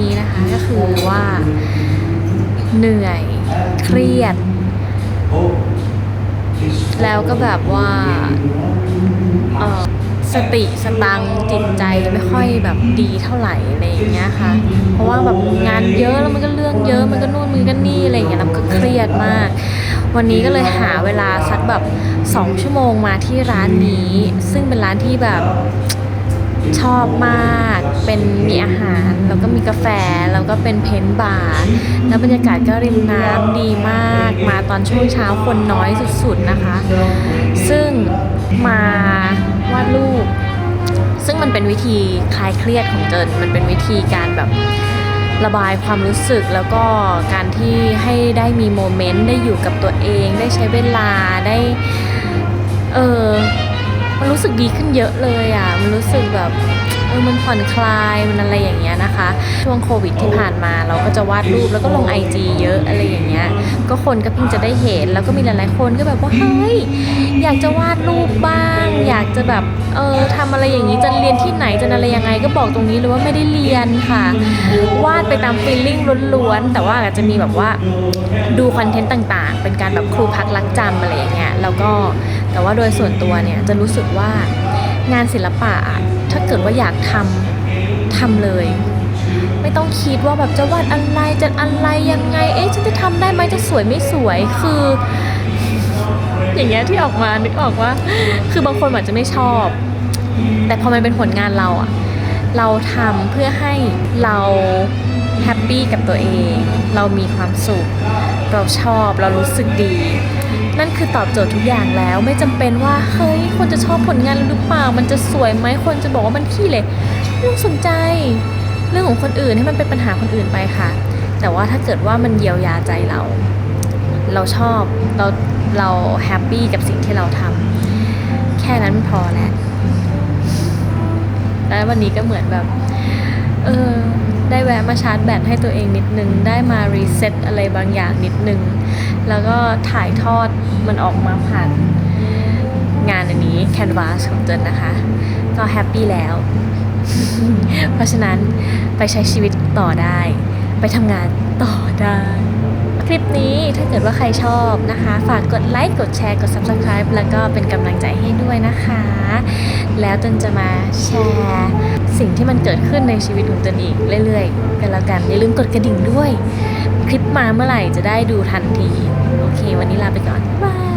นี้นะคะก็คือว่าเหนื่อยเครียด แล้วก็แบบว่าสติสตังจิตใจไม่ค่อยแบบดีเท่าไหร่อะไรอย่างเงี้ยค่ะ เพราะว่าแบบงานเยอะแล้วมันก็เรื่องเยอะมันก็นู่นมันก็นี่อะไรอย่างเงี้ยแล้วก็เครียดมาก วันนี้ก็เลยหาเวลาสักแบบสองชั่วโมงมาที่ร้านนี้ ซึ่งเป็นร้านที่แบบ ชอบมาก เป็นมีอาหาร แล้วก็มีกาแฟ แล้วก็เป็นเพนท์บาร์ แล้วบรรยากาศก็ริมน้ำดีมาก มาตอนช่วงเช้าคนน้อยสุดๆนะคะ ซึ่งมาวาดรูป ซึ่งมันเป็นวิธีคลายเครียดของเจิน มันเป็นวิธีการแบบระบายความรู้สึกแล้วก็การที่ให้ได้มีโมเมนต์ได้อยู่กับตัวเอง ได้ใช้เวลาได้ เออ มันรู้สึกดีขึ้นเยอะเลยอะ มันรู้สึกแบบเออมันผ่อนคลายมันอะไรอย่างเงี้ยนะคะ ช่วงโควิดที่ผ่านมาเราก็จะวาดรูปแล้วก็ลงไอจีเยอะอะไรอย่างเงี้ยก็คนก็เพิ่งจะได้เห็น แล้วก็มีหลายๆคนก็แบบว่าเฮ้ยอยากจะวาดรูปบ้าง อยากจะแบบเออทำอะไรอย่างนี้จะเรียนที่ไหนจะอะไรยังไงก็บอกตรงนี้เลยว่าไม่ได้เรียนค่ะวาดไปตามฟีลลิ่งล้วนๆแต่ว่าอาจจะมีแบบว่าดูคอนเทนต์ต่างๆ เป็นการแบบครูพักรักจำอะไรอย่างเงี้ยแล้วก็ แต่ว่าโดยส่วนตัวเนี่ยจะรู้สึกว่างานศิลปะอะถ้าเกิดว่าอยากทำทำเลย ไม่ต้องคิดว่าแบบจะวาดอะไรจะอะไรยังไง เอ๊ะฉันจะทำได้ไหมจะสวยไม่สวยคือ อย่างเงี้ยที่ออกมานึกออกว่า คือบางคนอาจจะไม่ชอบ แต่พอมันเป็นผลงานเราอะเราทำเพื่อให้เราแฮปปี้กับตัวเอง เรามีความสุข เราชอบ เรารู้สึกดี นั่นคือตอบโจทย์ทุกอย่างแล้วไม่จำเป็นว่าเฮ้ยคนจะชอบผลงานหรือเปล่า มันจะสวยไหมคนจะบอกว่ามันขี้เหร่ไม่ต้องสนใจ เรื่องของคนอื่นให้มันเป็นปัญหาคนอื่นไปค่ะ แต่ว่าถ้าเกิดว่ามันเยียวยาใจเรา เราชอบเราเราแฮปปี้กับสิ่งที่เราทำแค่นั้นพอแล้วแล้ววันนี้ก็เหมือนแบบ เออ ได้แวะมาชาร์จแบตให้ตัวเองนิดนึง ได้มารีเซ็ตอะไรบางอย่างนิดนึง แล้วก็ถ่ายทอดมันออกมาผ่านงานอันนี้แคนวาสของเจนนะคะ ก็แฮปปี้แล้ว เพราะฉะนั้นไปใช้ชีวิตต่อได้ ไปทำงานต่อได้ ลิปนี้ถ้าเกิดว่าใครชอบนะคะ ฝากกดไลค์กดแชร์กด Subscribe แล้วก็เป็นกำลังใจให้ด้วยนะคะ แล้วตนจะมาแชร์สิ่งที่มันเกิดขึ้นในชีวิตของตนอีกเรื่อยๆกันแล้วกันอย่าลืมกดกระดิ่งด้วย คลิปมาเมื่อไหร่จะได้ดูทันที โอเค วันนี้ลาไปก่อน บ๊ายบาย